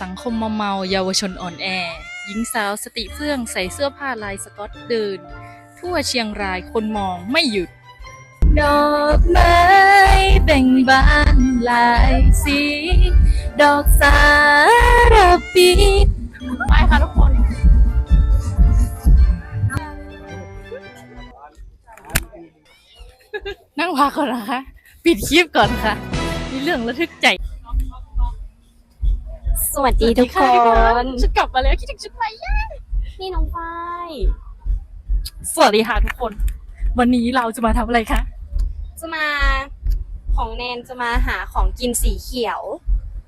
สังคมมอมเมาเยาวชนอ่อนแอ หญิงสาวสติเฟื่องใส่เสื้อผ้าลายสก๊อตเดิน ทั่วเชียงรายคนมองไม่หยุด ดอกไม้แบ่งบานหลายสี ดอกสารปีไปค่ะทุกคนนั่งพักก่อนนะคะ ปิดคลิปก่อนค่ะ มีเรื่องระทึกใจ สวัสดีทุกคนฉันกลับมาแล้วคิดถึงชุดใหม่ย่านี่น้องฝ้ายสวัสดีค่ะทุกคน วันนี้เราจะมาทำอะไรคะ จะมาของแนนจะมาหาของกินสีเขียว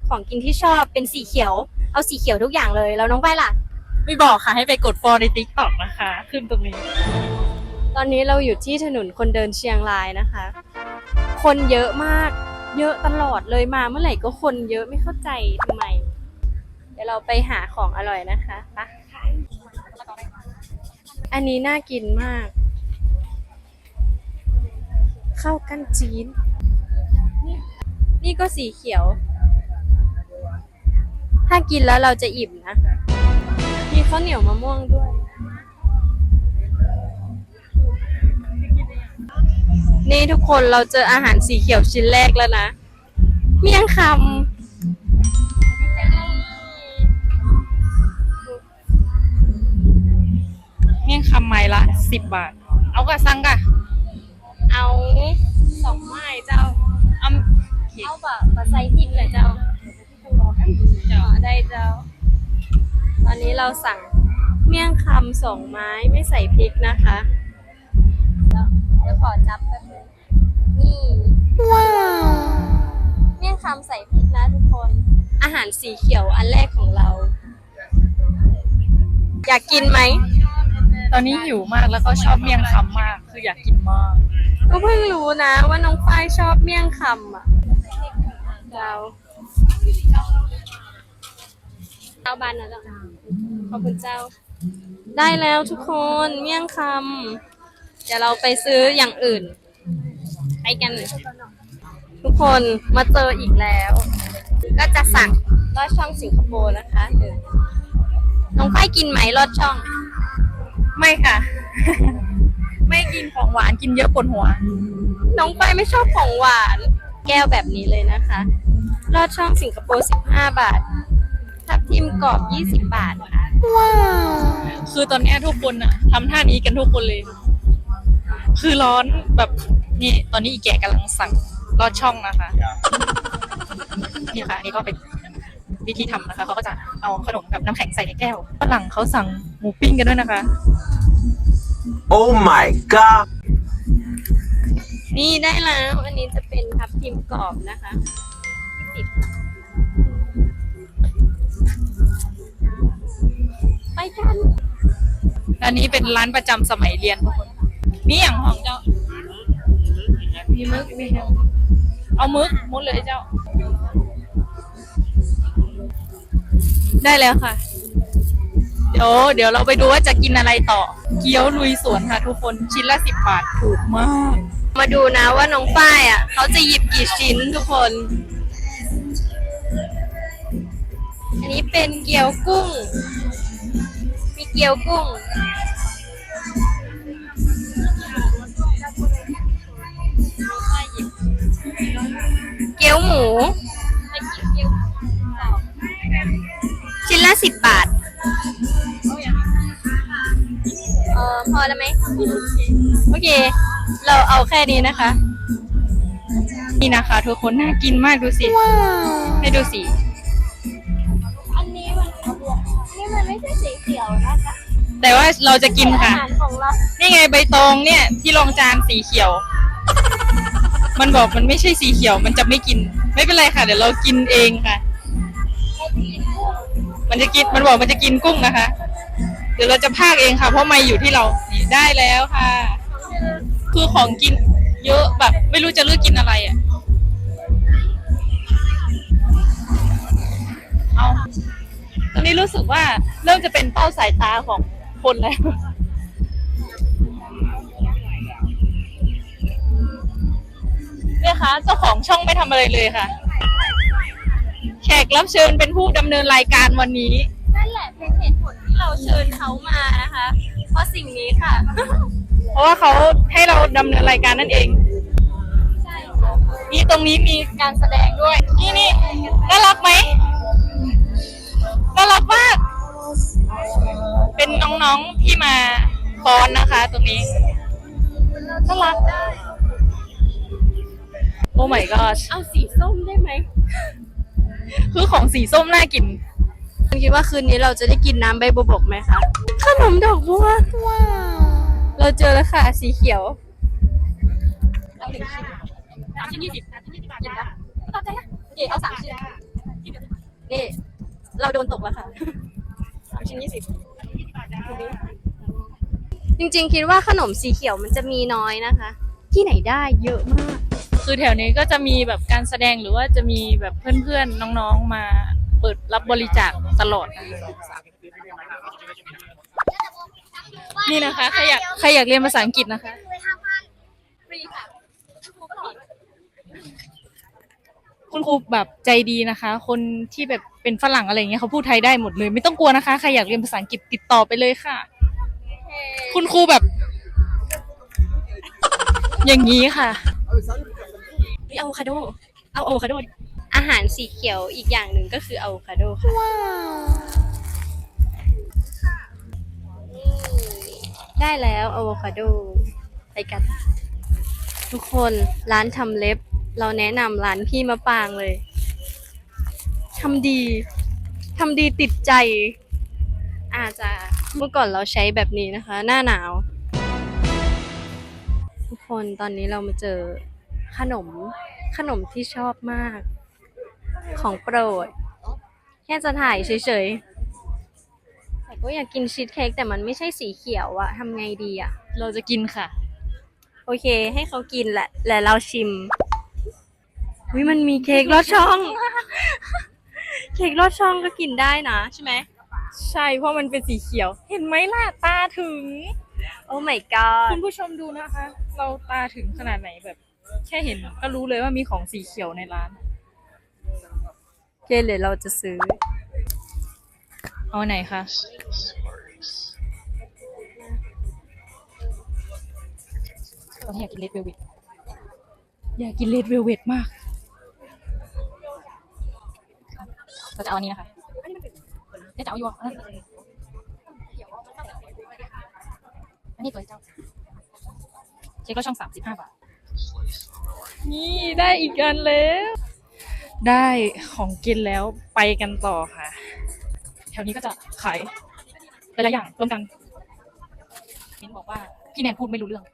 ของกินที่ชอบเป็นสีเขียว เอาสีเขียวทุกอย่างเลย แล้วน้องฝ้ายล่ะ ไม่บอกค่ะให้ไปกดฟอลในติ๊กต็อกนะคะ ขึ้นตรงนี้ ตอนนี้เราอยู่ที่ถนนคนเดินเชียงรายนะคะ คนเยอะมาก เยอะตลอดเลยมาเมื่อไหร่ก็คนเยอะไม่เข้าใจทำไม เดี๋ยวเราไปหาของอร่อยนะคะไปอันนี้น่ากินมาก ข้าวกั้นจีน นี่ก็สีเขียว ถ้ากินแล้วเราจะอิ่มนะ มีข้าวเหนียวมะม่วงด้วย นี่ทุกคนเราเจออาหารสีเขียวชิ้นแรกแล้วนะ เมี่ยงคเยงคำไม้ละสิบบาท เอากระซังกะำเอาสองไม้เจ้าเอาเอาบะบะใส่พริกเลยเจ้าอ๋อได้เจ้า ตอนนี้เราสั่งเมี่ยงคำสองไม้ไม่ใส่พริกนะคะแล้วเดี๋ยวขอจับแป๊บนึงนี่ว้าวเมี่ยงคำใส่พริกนะทุกคน อาหารสีเขียวอันแรกของเรา อยากกินไหม ตอนนี้หิวมากแล้วก็ชอบเมี่ยงคำมาก คืออยากกินมาก ก็เพิ่งรู้นะว่าน้องฝ้ายชอบเมี่ยงคำอะเจ้าเจ้าบานนะเจ้าขอบคุณเจ้า ได้แล้วทุกคนเมี่ยงคำเดี๋ยวเราไปซื้ออย่างอื่นไปกัน ทุกคนมาเจออีกแล้ว ก็จะสั่งลอดช่องสิงคโปร์นะคะเออน้องฝ้ายกินไหมลอดช่อง ไม่ค่ะ ไม่กินของหวานกินเยอะปวดหัว น้องไปายไม่ชอบของหวาน แก้วแบบนี้เลยนะคะลอดช่องสิงคโปร์ 15 บาท ทับทิมกรอบ 20 บาทค่ะคือตอนเนี้ยทุกคนอะทำท่านี้กันทุกคนเลย คือร้อนแบบนี่ตอนนี้อีแกะกำลังสั่งลอดช่องนะคะนี่ค่ะอันนี่ก็เป็นวิธีทำนะคะเขาก็จะเอาขนมกับน้ำแข็งใส่ในแก้วฝรั่งเขาสั่งห มูปิ้งกันด้วยนะคะ Oh my god. นี่ได้แล้ว อันนี้จะเป็นทับทิมกรอบนะคะ20ไปกันอันนี้เป็นร้านประจำสมัยเรียนทุกคนมีอย่างของเจ้า มีมึกมีอย่างเอามึกมุดเลยเจ้า ได้แล้วค่ะ เดี๋ยวเดี๋ยวเราไปดูว่าจะกินอะไรต่อ เกี๊ยวลุยสวนค่ะทุกคนชิ้นละสิบบาทถูกมาก มาดูนะว่าน้องฝ้ายอะ เขาจะหยิบกี่ชิ้นทุกคน อันนี้เป็นเกี๊ยวกุ้ง มีเกี๊ยวกุ้ง เกี๊ยวหมู ชิ้นละสิบบาท อเค เราเอาแค่นี้นะคะ นี่นะคะทุกคนน่ากินมากดูสิ ให้ดูสิอันนี้มันนี่มันไม่ใช่สีเขียวนะคะแต่ว่าเราจะกินค่ะ อาหารของเรานี่ไงใบตองเนี่ย ที่รองจานสีเขียว มันบอกมันไม่ใช่สีเขียว มันจะไม่กิน ไม่เป็นไรค่ะ เดี๋ยวเรากินเองค่ะ มันจะกินมันบอกมันจะกินกุ้งนะคะ เดี๋ยวเราจะพากเองค่ะ เพราะไม่อยู่ที่เรานี่ได้แล้วค่ะ คือของกินเยอะแบบ ไม่รู้จะเลือกกินอะไรอะ เอาตอนนี้รู้สึกว่าเริ่มจะเป็นเป้าสายตาของคนแล้วเนี่ยคะเจ้าของช่องไม่ทำอะไรเลยค่ะแค่กรับเชิญเป็นผู้ดำเนินรายการวันนี้ นั่นแหละเป็นเหตุผลที่เราเชิญเขามานะคะ เพราะสิ่งนี้ค่ะ เพราะว่าเขาให้เราดำเนินรายการนั่นเองใช่ค่ะนี่ตรงนี้มีการแสดงด้วย นี่นี่น่ารักไหมน่ารักมาก เป็นน้องๆที่มาฟ้อนนะคะ ตรงนี้น่ารักโอ้ my god เอาสีส้มได้ไหมคือของสีส้มน่ากิน คุณคิดว่าคืนนี้เราจะได้กินน้ำใบบัวบกไหมคะ ขนมดอกบัว ว้าว เราเจอแล้วค่ะ สีเขียวเอาหนึ่งชิ้นสามชิ้นยี่สิบสามชิ้นยี่สิบบาทกินแล้วตอบใจนะโอเคเอาสามชิ้นนี่เราโดนตกแล้วค่ะสามชิ้นยี่สิบจริงๆ คิดว่าขนมสีเขียวมันจะมีน้อยนะคะ ที่ไหนได้เยอะมาก คือแถวนี้ก็จะมีแบบการแสดงหรือว่าจะมีแบบเพื่อนๆ น้องๆ มาเปิดรับบริจาคตลอดนะคะ นี่นะคะใครอยากใครอยากเรียนภาษาอังกฤษนะคะฟรีค่ะคุณครูแบบใจดีนะคะ คนที่แบบเป็นฝรั่งอะไรอย่างเงี้ยเขาพูดไทยได้หมดเลย ไม่ต้องกลัวนะคะใครอยากเรียนภาษาอังกฤษติดต่อไปเลยค่ะ คุณครูแบบ อย่างนี้ค่ะอะโวคาโด เอาอะโวคาโด อาหารสีเขียวอีกอย่างหนึ่งก็คืออะโวคาโดค่ะ ว้าว ได้แล้วอะโวคาโดไปกัน ทุกคนร้านทำเล็บ เราแนะนำร้านพี่มะปางเลยทำดีทำดีติดใจ อาจจะเมื่อก่อนเราใช้แบบนี้นะคะ หน้าหนาว ทุกคนตอนนี้เรามาเจอขนมขนมที่ชอบมาก ของโปรด แค่จะถ่ายเฉยๆ ก็อยากกินชีสเค้กแต่มันไม่ใช่สีเขียวอะทำไงดีอะเราจะกินค่ะ โอเค ให้เขากินแหละและเราชิมวิมันมีเค้กลอดช่อง เค้กลอดช่องก็กินได้นะใช่ไหมใช่เพราะมันเป็นสีเขียว เห็นไหมล่ะตาถึง โอ้ my god คุณผู้ชมดูนะคะ เราตาถึงขนาดไหนแบบ แค่เห็นก็รู้เลยว่ามีของสีเขียวในร้าน โอเคเลยเราจะซื้อ เอาไหนคะตอนนี้อยากกินเลดเวลเวทอยากกินเลดเวลเวทมากเราจะเอาอันนี้นะคะเนี่ยจะเอาอยู่อะอันนี้ตัวเจ้า เช็คก็ช่องสามสิบห้าบาท นี่ได้อีกอันแล้ว ได้ของกินแล้วไปกันต่อค่ะแถวนี้ก็จะขายหลายๆอย่างรวมกันเม้นบอกว่าพี่แนนพูดไม่รู้เรื่อง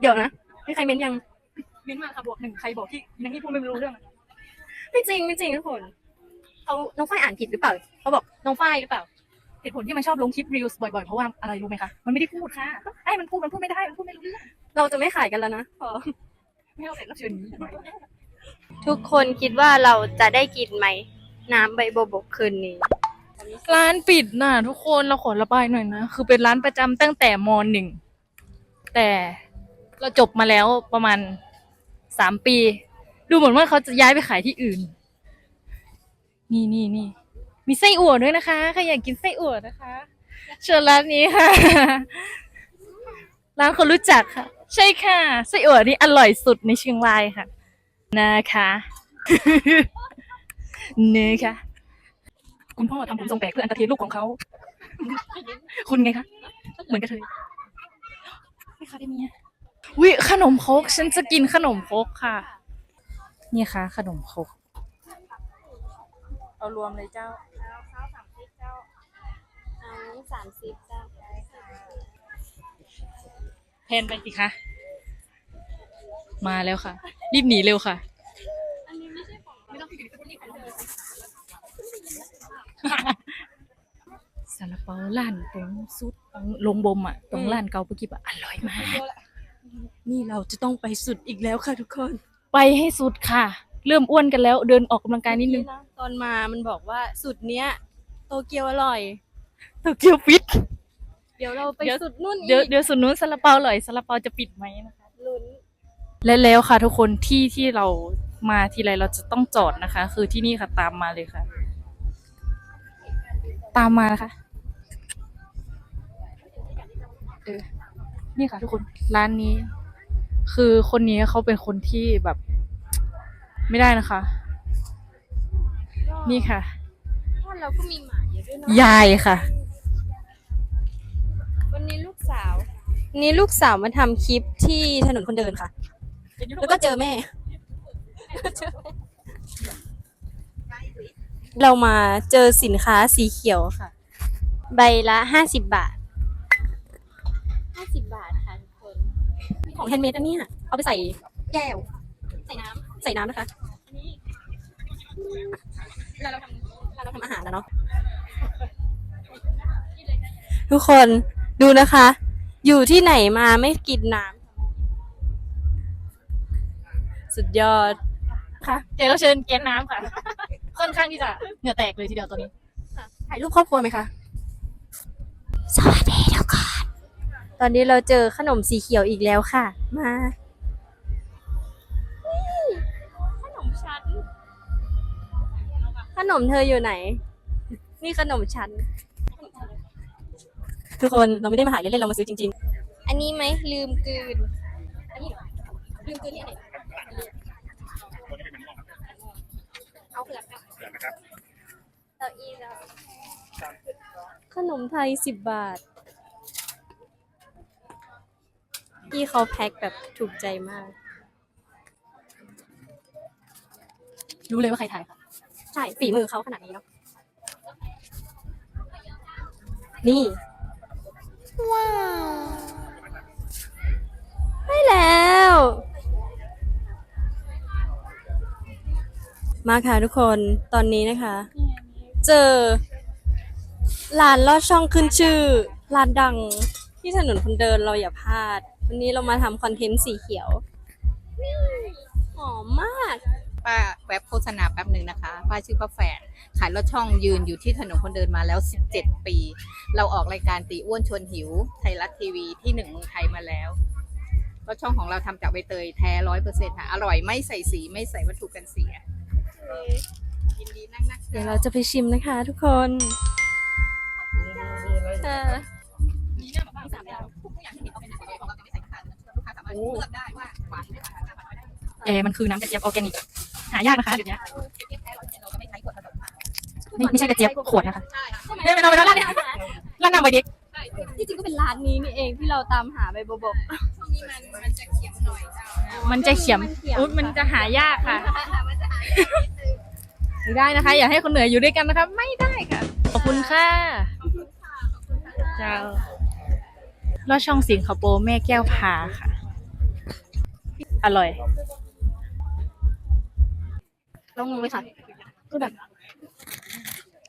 เดี๋ยวนะมีใครเม้นยังเม้นมาค่ะบวกหนึ่งใครบอกที่นังที่พูดไม่รู้เรื่องอะไม่จริงไม่จริงทุกคนเขาน้องฝ้ายอ่านผิดหรือเปล่าเขาบอกน้องฝ้ายหรือเปล่าเหตุผลที่มันชอบลงคลิปรีวิวบ่อยๆเพราะว่าอะไรรู้ไหมคะมันไม่ได้พูดค่ะไอ้มันพูดมันพูดไม่ได้มันพูดไม่รู้เรื่องเราจะไม่ขายกันแล้วนะพอไม่เอาเสร็จแล้วเชิญนี้ทุกคนคิดว่าเราจะได้กินไหมน้ำใบโบบกคืนนี้ ร้านปิดน่ะ ทุกคนเราขอระบายหน่อยนะ คือเป็นร้านประจำตั้งแต่มหนึ่ง แต่เราจบมาแล้วประมาณสามปี ดูเหมือนว่าเขาจะย้ายไปขายที่อื่น นี่นี่นี่มีไส้อั่วด้วยนะคะใครอยากกินไส้อั่วนะคะ เชิญร้านนี้ค่ะ ร้านคนรู้จักค่ะ ใช่ค่ะไส้อั่วนี่อร่อยสุดในเชียงรายค่ะ นะคะ เนื้อค่ะ คุณพ่อทำผมทรงแปลกเพื่ออันตรเทนลูกของเขา คุณไงคะ เหมือนกันเลยไม่ค่ะได้เมียวิขนมครกฉันจะกินขนมครกค่ะ นี่ค่ะ ขนมครกเอารวมเลยเจ้าเอาสามสิบจ้าแพนไปสิคะ มาแล้วค่ะ รีบหนีเร็วค่ะ ซาลาเปาร้านตรงสุดตรงลงบมอะตรงร้านเกาปกิบอะอร่อยมาก นี่เราจะต้องไปสุดอีกแล้วค่ะทุกคน ไปให้สุดค่ะ เริ่มอ้วนกันแล้วเดินออกกำลังกายนิดนึง ตอนมามันบอกว่าสุดเนี้ย โตเกียวอร่อยโตเกียวปิดเดี๋ยวเราไปเดี๋ยวสุดนู่นอีเดี๋ยวกเดี๋ยวสุดนู้นซาลาเปาอร่อยซาลาเปาจะปิดไหมนะคะ ลุ้นและแล้วค่ะทุกคนที่ที่เรามาทีไรเราจะต้องจอดนะคะ คือที่นี่ค่ะตามมาเลยค่ะ ตามมานะคะเออนี่ค่ะทุกคนร้านนี้ คือคนนี้เขาเป็นคนที่แบบ ไม่ได้นะคะ นี่ค่ะบ้านเราก็มีหมาเยอะด้วยเนาะยายค่ะ วันนี้ลูกสาววันนี้ลูกสาวมาทำคลิปที่ถนนคนเดินค่ะ แล้วก็เจอแม่ เรามาเจอสินค้าสีเขียวค่ะ ใบละห้าสิบบาทห้าสิบบาทค่ะทุกคนของแฮนด์เมดอันเนี้ยเอาไปใส่แก้ว ใส่น้ำใส่น้ำนะคะเวลาเราทำเวลาเราทำอาหารนะเนาะทุกคนดูนะคะ อยู่ที่ไหนมาไม่กินน้ำสุดยอดค่ะเดี๋ยวเราเชิญแกนน้ำค่ะ ค่อนข้างที่จะเหงื่อแตกเลยทีเดียวตัวนี้ถ่ายรูปครอบครัวไหมคะ สวัสดีทุกคน ตอนนี้เราเจอขนมสีเขียวอีกแล้วค่ะ มานี่ขนมชั้น ขนมเธออยู่ไหน นี่ขนมชั้น ทุกคนเราไม่ได้มาหาเล่นๆเรามาซื้อจริง ๆ อันนี้ไหมลืมกลืน อันนี้เหรอลืมกลืนที่ไหนเอาเผือกค่ะ เต้าอี้แล้วขนมไทยสิบบาท พี่เขาแพ็คแบบถูกใจมาก รู้เลยว่าใครถ่ายค่ะ ใช่ฝีมือเขาขนาดนี้เนาะนี่ ว้าวได้แล้ว มาค่ะทุกคนตอนนี้นะคะ เจอร้านลอดช่องขึ้นชื่อร้านดัง ที่ถนนคนเดินเราอย่าพลาด วันนี้เรามาทำคอนเทนต์สีเขียวหอมมากป้าแวบโฆษณาแป๊บหนึ่งนะคะ ป้าชื่อป้าแฝดขายรถช่องยืนอยู่ที่ถนนคนเดินมาแล้ว 17 ปี เราออกรายการตีอ้วนชวนหิว ไทยรัฐทีวีที่หนึ่งเมืองไทยมาแล้วรถช่องของเราทำจากใบเตยแท้ร้อยเปอร์เซ็นต์ค่ะ อร่อยไม่ใส่สีไม่ใส่วัตถุกันเสีย ยินดีนั่งนักเดี๋ยวเราจะไปชิมนะคะทุกคนค่ะมีหน้าแบบว่าสามแล้วทุกอย่างที่เห็นเขาเป็นอาหารของเราจะไม่ใส่น้ำตาลลูกค้าสามารถเลือกได้ว่าหวานหรือเปล่าเออมันคือน้ำกระเจี๊ยบออร์แกนิกหายากนะคะเดี๋ยวนี้แท้ร้อยเปอร์เซ็นต์เราจะไม่ใช้ขวดผสมไม่ไม่ใช่กระเจี๊ยบขวดนะคะใช่ค่ะไม่ไม่เอาไปแล้วร้านร้านนำไปดิที่จริงก็เป็นร้านนี้นี่เองที่เราตามหาไปบบช่วงนี้มันมันจะเขียวหน่อยเจ้ามันจะเขียมอุ๊ยมันจะหายากค่ะ ไม่ได้นะคะ อย่าให้คนเหนืออยู่ด้วยกันนะคะ ไม่ได้ค่ะ ขอบคุณค่ะเจ้าลอดช่องสิงคโปร์แม่แก้วพาค่ะ อร่อยลองเลยค่ะคือแบบ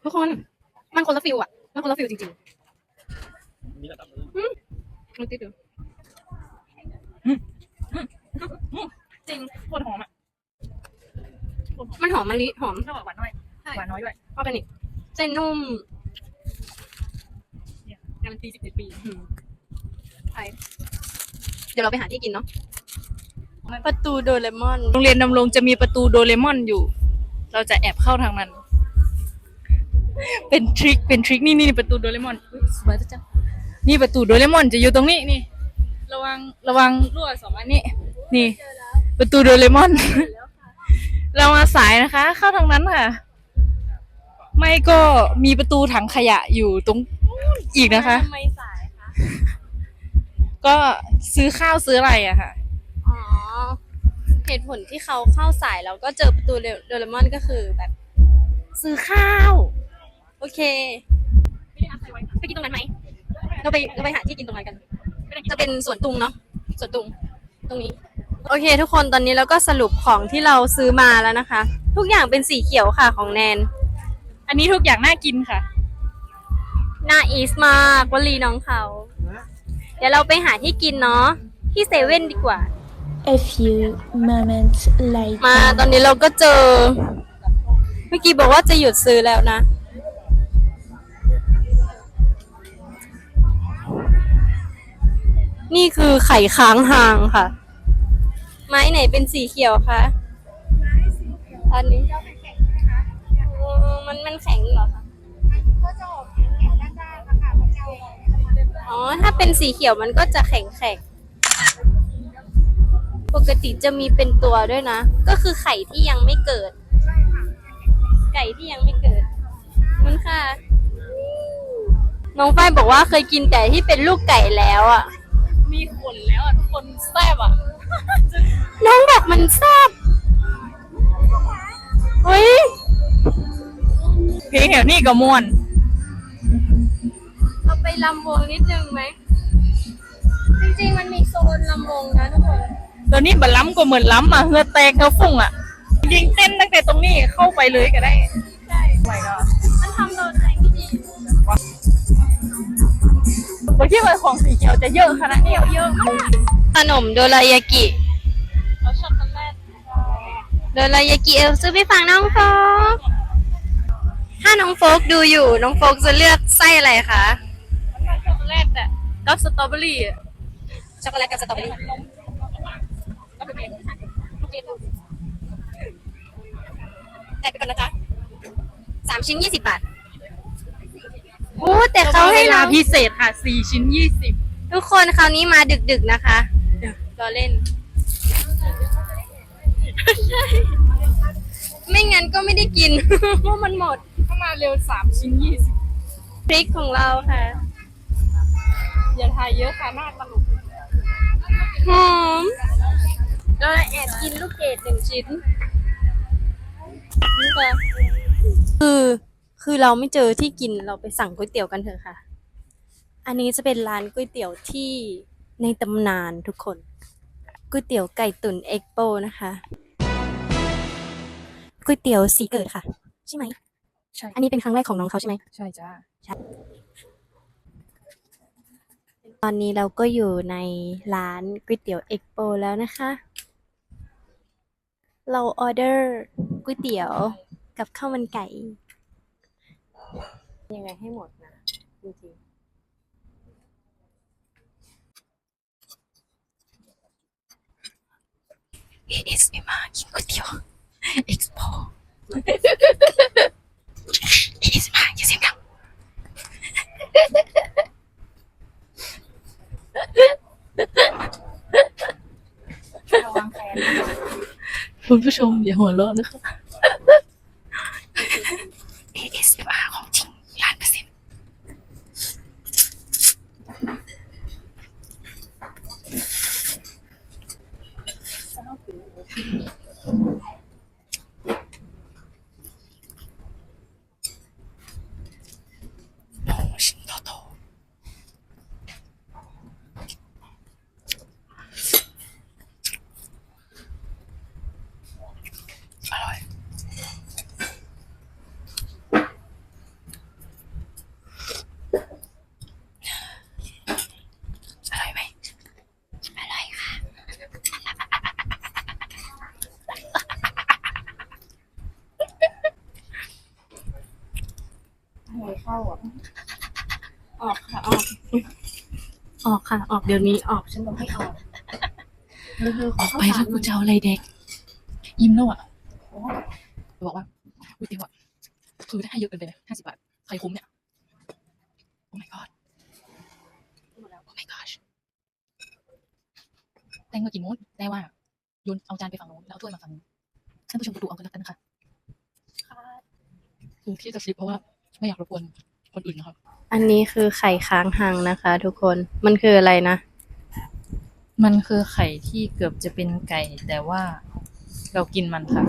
ทุกคนมันคนละฟิลอะมันคนละฟิลจริงๆอืมมันติดอยู่จริงโคตรหอมอะ มันหอมมะลิหอมชอบหวานน้อยหวานน้อยด้วยออร์แกนิกเส้นนุ่มการันตีสิบเจ็ดปีเดี๋ยวเราไปหาที่กินเนาะประตูโดเรมอน โรงเรียนดำรงจะมีประตูโดเรมอนอยู่ เราจะแอบเข้าทางนั้น เป็นทริค เป็นทริค นี่นี่ประตูโดเรมอนอุ๊ยสวยจังนี่ประตูโดเรมอนจะอยู่ตรงนี้นี่ ระวัง ระวังรั่วสองอันนี้ นี่ ประตูโดเรมอน เรามาสายนะคะ เข้าทางนั้นค่ะ ไม่ก็มีประตูถังขยะอยู่ตรงนู้นอีกนะคะ ทำไมสายคะ ก็ซื้อข้าวซื้ออะไรอะค่ะ อ๋อ เหตุผลที่เขาเข้าสายแล้วก็เจอประตูโดเรมอนก็คือแบบ ซื้อข้าว โอเคไปกินตรงนั้นไหม เราไปเราไปหาที่กินตรงนั้นกัน จะเป็นสวนตุงเนาะ สวนตุง ตรงนี้ โอเค ทุกคนตอนนี้เราก็สรุปของที่เราซื้อมาแล้วนะคะ ทุกอย่างเป็นสีเขียวค่ะของแนน อันนี้ทุกอย่างน่ากินค่ะ น่าอีสมากวลีน้องเขา เดี๋ยวเราไปหาที่กินเนาะที่เซเว่นดีกว่า A few moments later. มาตอนนี้เราก็เจอ เมื่อกี้บอกว่าจะหยุดซื้อแล้วนะ นี่คือไข่ค้างหางค่ะ ไม้ไหนเป็นสีเขียวคะตอนนี้อ๋อมันมันแข็งเหรอคะอ๋อถ้าเป็นสีเขียวมันก็จะแข็งแข็งปกติจะมีเป็นตัวด้วยนะ ก็คือไข่ที่ยังไม่เกิด ไก่ที่ยังไม่เกิดมันค่ะ น้องฝ้ายบอกว่าเคยกินไก่ที่เป็นลูกไก่แล้วอะ มีขนแล้วอะทุกคนแซ่บอะน้องบอกมันแซ่บเฮ้ยเพลงแถวนี้ก็ม่วน เอาไปลำวงนิดนึงไหม จริงๆ มันมีโซนลำวงนะทุกคนตอนนี้บัลล้ำก็เหมือนล้ำอะเฮือแตกเฮือฟุ้งอะ ยิงเต้นตั้งแต่ตรงนี้เข้าไปเลยก็ได้ ใช่ไหวก็ บางที่มันของสีเขียวจะเยอะขนาดนี้เยอะมากขนมโดรายากิเอาช็อกโกแลตโดรายากิเอลซื้อไปฝากน้องโฟกถ้าน้องโฟกดูอยู่ น้องโฟกจะเลือกไส้อะไรคะมันเป็นช็อกโกแลตอะกับสตรอเบอรี่อะช็อกโกแลตกับสตรอเบอรี่จ่ายไปก่อนนะจ๊ะสามชิ้นยี่สิบบาท โอ้แต่เขาให้เวลาเราพิเศษค่ะสี่ชิ้นยี่สิบทุกคนคราวนี้มาดึกๆนะคะรอเล่น ไม่งั้นก็ไม่ได้กินเพราะมันหมดถ้ามาเร็วสามชิ้นยี่สิบพริกของเราค่ะ อย่าทายเยอะค่ะหน้าตลกหอมเราแอบกินลูกเกดหนึ่งชิ้นนี่ค่ะคือ คือเราไม่เจอที่กินเราไปสั่งก๋วยเตี๋ยวกันเถอะค่ะ อันนี้จะเป็นร้านก๋วยเตี๋ยวที่ในตำนานทุกคนก๋วยเตี๋ยวไก่ตุ๋นเอ็กโปนะคะก๋วยเตี๋ยวสีเกิดค่ะ ใช่ไหมใช่ อันนี้เป็นครั้งแรกของน้องเขาใช่ไหมใช่จ้าตอนนี้เราก็อยู่ในร้านก๋วยเตี๋ยวเอ็กโปแล้วนะคะ เราออเดอร์ก๋วยเตี๋ยวกับข้าวมันไก่ ยังไงให้หมดนะจริงๆ ASMR กินก๋วยเตี๋ยว Expo ASMR อย่าเสียงดังคุณผู้ชมอย่าหัวเราะนะคะ ASMR ของจริงล้านเปอร์เซ็นต์ อร่อยไหมอร่อยค่ะ ออกค่ะ ออก ออก ค่ะ ออกเดี๋ยวนี้ออกฉันบอกให้ออกออกไปแล้วกูจะเอาอะไรเด็กยิ้มแล้วอะบอกว่าก๋วยเตี๋ยวอะคือได้ให้เยอะเกินไปเลยห้าสิบบาทใครคุ้มเนี่ย โอ้ my god โอ้ my gosh แตงมากี่โมดได้ว่าโยนเอาจานไปฝั่งโน้นแล้วเอาถ้วยมาฝั่งนี้ท่านผู้ชมก็ดูเอากันแล้วกันนะคะคือที่จะคลิปเพราะว่า ไม่อยากรบกวนคนอื่นนะครับ อันนี้คือไข่ค้างหังนะคะ ทุกคน มันคืออะไรนะ มันคือไข่ที่เกือบจะเป็นไก่ แต่ว่าเรากินมันค่ะ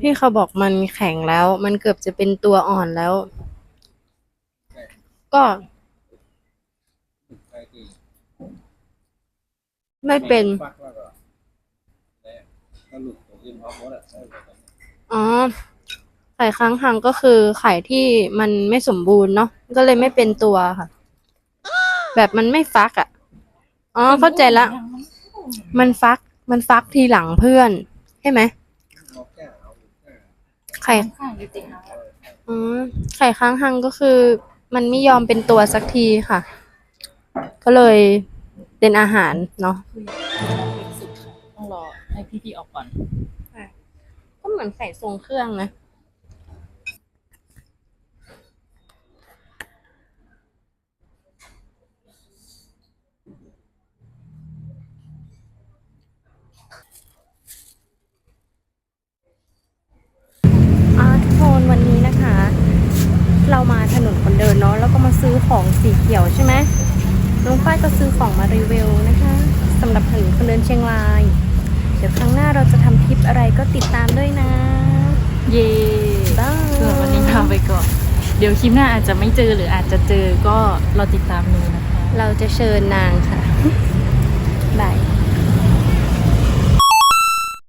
พี่เขาบอกมันแข็งแล้ว มันเกือบจะเป็นตัวอ่อนแล้ว ก็ไม่เป็นอ๋อ ไข่ค้างหางก็คือไข่ที่มันไม่สมบูรณ์เนาะก็เลยไม่เป็นตัวค่ะ แบบมันไม่ฟักอะ่ะอ๋อเข้าใจละ มันฟัก มันฟักทีหลังเพื่อนใช่ไหมไข่อืมไข่ค้างหางก็คือ มันไม่ยอมเป็นตัวสักทีค่ะ ก็เลยเป็นอาหารเนาะต้องรอให้พี่ๆออกก่อนก็เหมือนไข่ทรงเครื่องนะี๋ยวคลิปหน้าอาจจะไม่เจอหรืออาจจะเจอก็รอติดตามดูนะคะ เราจะเชิญนางค่ะบาย